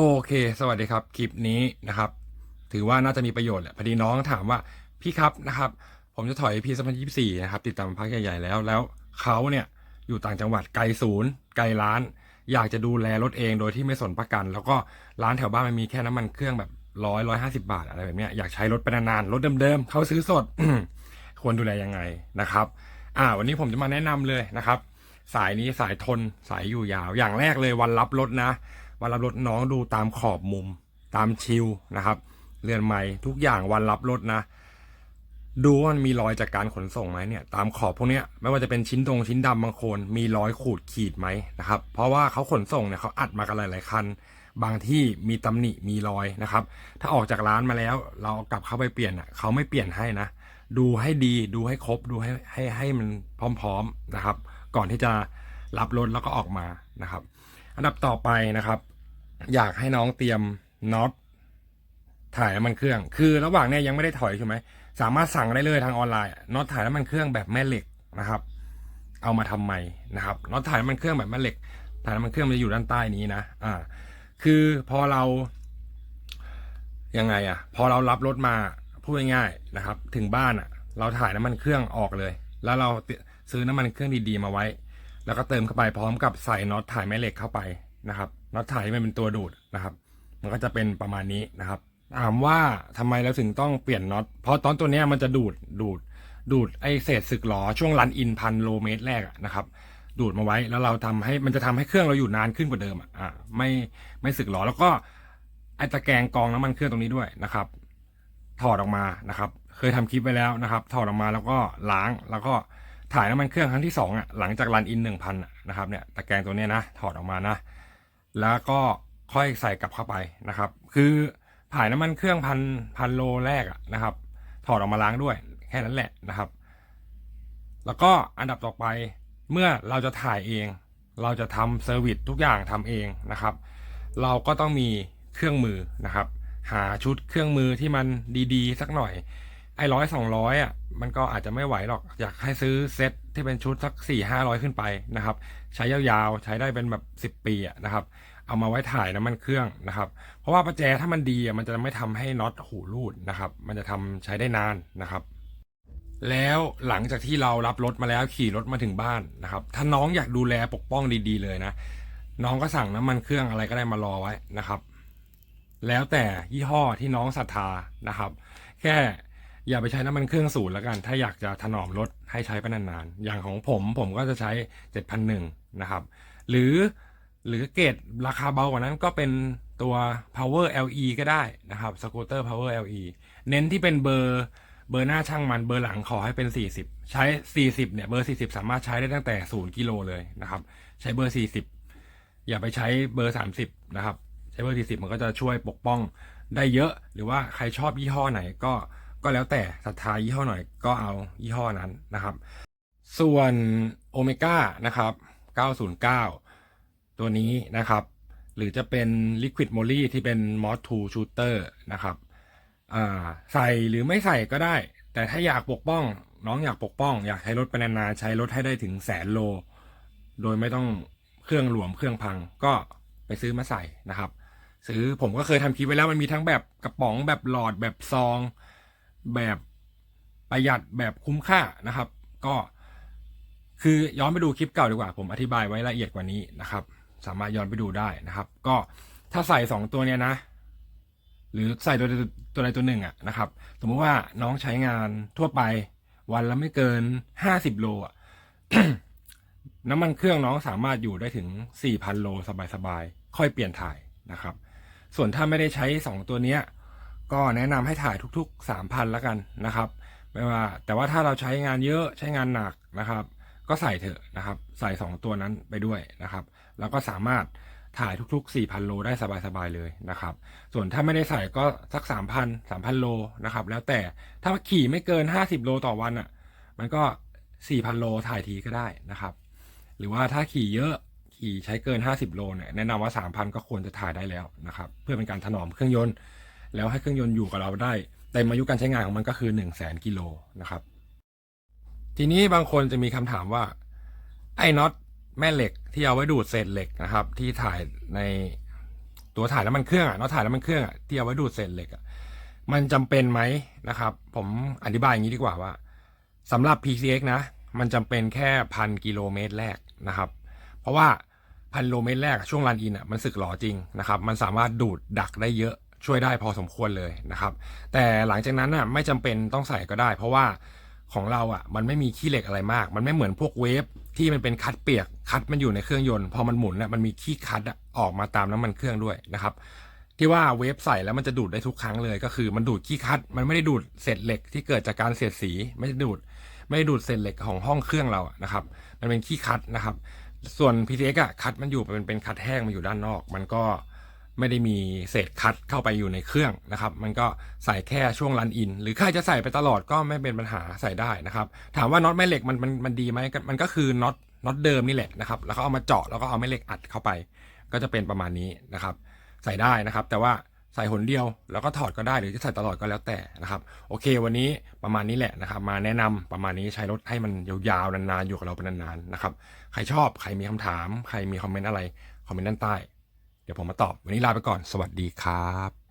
โอเค สวัสดีครับ คลิปนี้นะครับ ถือว่าน่าจะมีประโยชน์แหละ พอดีน้องถามว่าพี่ครับนะครับ ผมจะถอยพี2024นะครับ ติดตามพักใหญ่ๆแล้ว แล้วเขาเนี่ยอยู่ต่างจังหวัดไกลศูนย์ ไกลร้าน อยากจะดูแลรถเองโดยที่ไม่สนประกัน แล้วก็ร้านแถวบ้านมันมีแค่น้ำมันเครื่องแบบร้อยร้อยห้าสิบาทอะไรแบบเนี้ย อยากใช้รถไปนานๆ รถเดิมๆ เขาซื้อสด ควรดูแลยังไงนะครับ อ่า วันนี้ผมจะมาแนะนำเลยนะครับ สายนี้สายทนสายอยู่ยาว อย่างแรกเลยวันรับรถนะ วันรับรถน้องดูตามขอบมุม ตามชิวนะครับเรือนไม้ทุกอย่างวันรับรถนะ ดูว่ามันมีรอยจากการขนส่งไหมเนี่ย ตามขอบพวกเนี้ยไม่ว่าจะเป็นชิ้นตรงชิ้นดำบางโคนมีรอยขูดขีดไหมนะครับ เพราะว่าเขาขนส่งเนี่ยเขาอัดมากันหลายๆคันบางที่มีตำหนิมีรอยนะครับ ถ้าออกจากร้านมาแล้ว เราเอากลับเข้าไปเปลี่ยนอะเขาไม่เปลี่ยนให้นะ ดูให้ดีดูให้ครบดูให้ให้ให้มันพร้อม ๆนะครับ ก่อนที่จะรับรถแล้วก็ออกมานะครับ อันดับต่อไปนะครับ อยากให้น้องเตรียมน็อตถ่ายน้ำมันเครื่อง คือระหว่างเนี้ยยังไม่ได้ถอยใช่ไหมสามารถสั่งได้เลยทางออนไลน์น็อตถ่ายน้ำมันเครื่องแบบแม่เหล็กนะครับ เอามาทำใหม่นะครับน็อตถ่ายน้ำมันเครื่องแบบแม่เหล็ก ถ่ายน้ำมันเครื่องมันจะอยู่ด้านใต้นี้นะอ่า คือพอเรายังไงอะพอเรารับรถมาพูดง่ายๆนะครับ ถึงบ้านอะเราถ่ายน้ำมันเครื่องออกเลย แล้วเราซื้อน้ำมันเครื่องดีๆมาไว้ แล้วก็เติมเข้าไปพร้อมกับใส่น็อตถ่ายแม่เหล็กเข้าไปนะครับน็อตถ่ายที่มันเป็นตัวดูดนะครับ มันก็จะเป็นประมาณนี้นะครับถามว่าทำไมเราถึงต้องเปลี่ยนน็อตเพราะตอนตัวเนี้ยมันจะดูดดูดดูดไอเศษสึกหลอช่วงรันอินพันโลเมตรแรกนะครับ ดูดมาไว้แล้วเราทำให้มันจะทำให้เครื่องเราอยู่นานขึ้นกว่าเดิมอะอะไม่ไม่สึกหรอแล้วก็ไอตะแกรงกองน้ำมันเครื่องตรงนี้ด้วยนะครับ ถอดออกมานะครับ เคยทำคลิปไปแล้วนะครับ ถอดออกมาแล้วก็ล้างแล้วก็ ถ่ายน้ำมันเครื่องครั้งที่สองอะหลังจากรันอินหนึ่งพันนะครับเนี่ยตะแกรงตัวเนี้ยนะถอดออกมานะ แล้วก็ค่อยใส่กลับเข้าไปนะครับ คือถ่ายน้ำมันเครื่องพันพันโลแรกอะนะครับ ถอดออกมาล้างด้วย แค่นั้นแหละนะครับ แล้วก็อันดับต่อไปเมื่อเราจะถ่ายเอง เราจะทำเซอร์วิสทุกอย่างทำเองนะครับ เราก็ต้องมีเครื่องมือนะครับ หาชุดเครื่องมือที่มันดีๆ สักหน่อย ไอ้ร้อยสองร้อยอะมันก็อาจจะไม่ไหวหรอก อยากให้ซื้อเซ็ตที่เป็นชุดสักสี่ห้าร้อยขึ้นไปนะครับ ใช้ยาวๆ ใช้ได้เป็นแบบสิบปีอะนะครับ เอามาไว้ถ่ายน้ำมันเครื่องนะครับ เพราะว่าประแจถ้ามันดีอะมันจะไม่ทำให้น็อตหูรูดนะครับ มันจะทำใช้ได้นานนะครับ แล้วหลังจากที่เรารับรถมาแล้วขี่รถมาถึงบ้านนะครับ ถ้าน้องอยากดูแลปกป้องดีๆเลยนะ น้องก็สั่งน้ำมันเครื่องอะไรก็ได้มารอไว้นะครับ แล้วแต่ยี่ห้อที่น้องศรัทธานะครับ แค่ อย่าไปใช้น้ำมันเครื่องศูนย์แล้วกัน ถ้าอยากจะถนอมรถให้ใช้ไปนานๆ อย่างของผมผมก็จะใช้ 7,001 นะครับ หรือหรือเกรดราคาเบากว่านั้นก็เป็นตัว power LE ก็ได้นะครับ scooter power LE เน้นที่เป็นเบอร์เบอร์หน้าช่างมันเบอร์หลังขอให้เป็น 40 ใช้ 40เนี่ยเบอร์ 40 สามารถใช้ได้ตั้งแต่ 0กิโลเลยนะครับ ใช้เบอร์ 40 อย่าไปใช้เบอร์ 30 นะครับ ใช้เบอร์ 40 มันก็จะช่วยปกป้องได้เยอะ หรือว่าใครชอบยี่ห้อไหนก็ ก็แล้วแต่ศรัทธายี่ห้อหน่อยก็เอายี่ห้อนั้นนะครับ ส่วนโอเมก้านะครับ 909 ตัวนี้นะครับ หรือจะเป็น Liquid m o l y ที่เป็น Mod 2 Shooter นะครับใส่หรือไม่ใส่ก็ได้ แต่ถ้าอยากปกป้อง น้องอยากปกป้อง อยากใช้รถไปนานๆใช้รถให้ได้ถึงแสนโล โดยไม่ต้องเครื่องหลวมเครื่องพังก็ไปซื้อมาใส่นะครับ ซื้อผมก็เคยทำคลิปไว้แล้วมันมีทั้งแบบกระป๋องแบบหลอดแบบซอง แบบประหยัดแบบคุ้มค่านะครับ ก็คือย้อนไปดูคลิปเก่าดีกว่า ผมอธิบายไว้ละเอียดกว่านี้นะครับ สามารถย้อนไปดูได้นะครับ ก็ถ้าใส่สองตัวเนี้ยนะ หรือใส่ตัวตัวใดตัวหนึ่งอะนะครับ สมมติว่าน้องใช้งานทั่วไป วันละไม่เกินห้าสิบโลอะน้ำมันเครื่องน้องสามารถอยู่ได้ถึงสี่พันโลสบายๆ ค่อยเปลี่ยนถ่ายนะครับ ส่วนถ้าไม่ได้ใช้สองตัวเนี้ย ก็แนะนำให้ถ่ายทุกๆสามพันแล้วกันนะครับไม่ว่าแต่ว่าถ้าเราใช้งานเยอะใช้งานหนักนะครับ ก็ใส่เถอะนะครับ ใส่สองตัวนั้นไปด้วยนะครับ แล้วก็สามารถถ่ายทุกๆ 4,000 โลได้สบายๆเลยนะครับ ส่วนถ้าไม่ได้ใส่ก็สัก 3,000 3,000 โลนะครับ แล้วแต่ถ้าขี่ไม่เกิน 50 โลต่อวันอะ มันก็ 4,000 โลถ่ายทีก็ได้นะครับ หรือว่าถ้าขี่เยอะขี่ใช้เกิน 50 โลเนี่ยแนะนำว่า 3,000 ก็ควรจะถ่ายได้แล้วนะครับ เพื่อเป็นการถนอมเครื่องยนต์ แล้วให้เครื่องยนต์อยู่กับเราได้เต็มอายุการใช้งานของมันก็คือ1 0 0 0 0แสนกิโลนะครับ ทีนี้บางคนจะมีคำถามว่าไอ้น็อตแม่เหล็กที่เอาไว้ดูดเศษเหล็กนะครับ ที่ถ่ายในตัวถ่ายน้ำมันเครื่องอะน็อตถ่ายน้ำมันเครื่องอะที่เอาไว้ดูดเศษเหล็กอะมันจำเป็นไหมนะครับ ผมอธิบายอย่างนี้ดีกว่าว่าสำหรับ PCX นะ มันจำเป็นแค่พันกิโลเมตรแรกนะครับ เพราะว่าพันกิโลเมตรแรกช่วงรันอินอะมันสึกหรอจริงนะครับ มันสามารถดูดดักได้เยอะ ช่วยได้พอสมควรเลยนะครับ แต่หลังจากนั้นอะไม่จำเป็นต้องใส่ก็ได้ เพราะว่าของเราอะมันไม่มีขี้เหล็กอะไรมาก มันไม่เหมือนพวกเวฟที่มันเป็นคัดเปียกคัดมันอยู่ในเครื่องยนต์พอมันหมุนอะมันมีขี้คัดอะออกมาตามน้ำมันเครื่องด้วยนะครับ ที่ว่าเวฟใส่แล้วมันจะดูดได้ทุกครั้งเลย ก็คือมันดูดขี้คัด มันไม่ได้ดูดเศษเหล็กที่เกิดจากการเสียดสี ไม่ได้ดูด ไม่ได้ดูดเศษเหล็กของห้องเครื่องเราอะนะครับ มันเป็นขี้คัดนะครับ ส่วน PTX อะคัดมันอยู่เป็นเป็นคัดแห้งมันอยู่ด้านนอก มันก็ ไม่ได้มีเศษคัดเข้าไปอยู่ในเครื่องนะครับ มันก็ใส่แค่ช่วงรันอิน หรือใครจะใส่ไปตลอดก็ไม่เป็นปัญหาใส่ได้นะครับ ถามว่าน็อตแม่เหล็กมันมันมันดีไหมมันก็คือน็อตน็อตเดิมนี่แหละนะครับ แล้วก็เอามาเจาะแล้วก็เอาแม่เหล็กอัดเข้าไป ก็จะเป็นประมาณนี้นะครับ ใส่ได้นะครับ แต่ว่าใส่หนเดียวแล้วก็ถอดก็ได้หรือจะใส่ตลอดก็แล้วแต่นะครับ โอเค วันนี้ประมาณนี้แหละนะครับ มาแนะนำประมาณนี้ใช้รถให้มันยาวๆนานๆอยู่กับเราเป็นนานๆนะครับ ใครชอบใครมีคำถาม ใครมีคอมเมนต์อะไรคอมเมนต์ด้านใต้ เดี๋ยวผมมาตอบ วันนี้ลาไปก่อน สวัสดีครับ